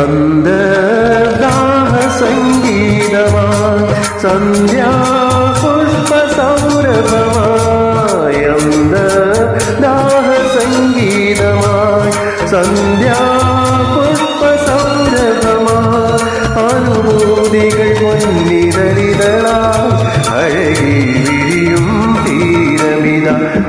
அந்த ராக சங்கீதமா சந்தியா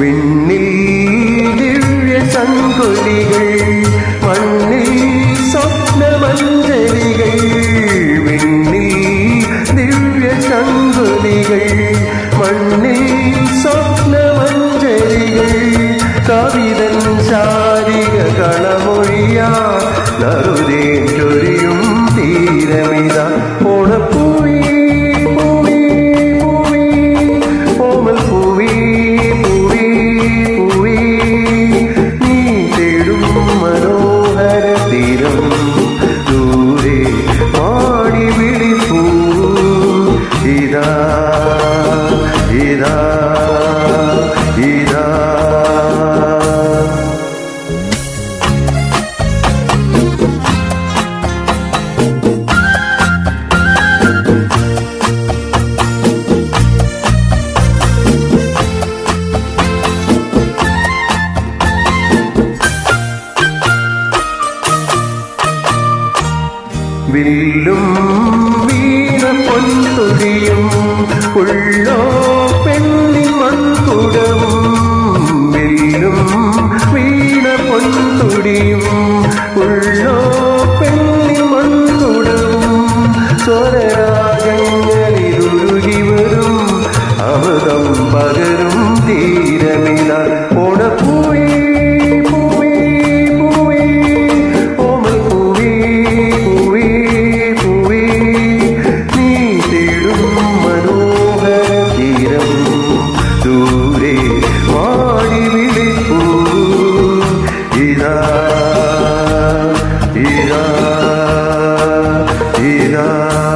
വിണ്ണിൽ ദിവ്യ സങ്കുലികൾ മണ്ണിൽ സ്വപ്നമഞ്ജലികൾ വിണ്ണിൽ ദിവ്യ സങ്കുലികൾ മണ്ണിൽ സ്വപ്നമഞ്ജലികൾ കവിതൻ ശാരിക കളമൊഴിയാ നറുതേ വില്ലും വീണ പൊൻതുടിയും ഉള്ളോ പെണ്ണി മൺകുടവും വില്ലും വീണ പൊൻതുടിയും ഉള്ളോ പെണ്ണി മൺകുടവും സ്വരരാഗങ്ങളിൽ Ina, Ina.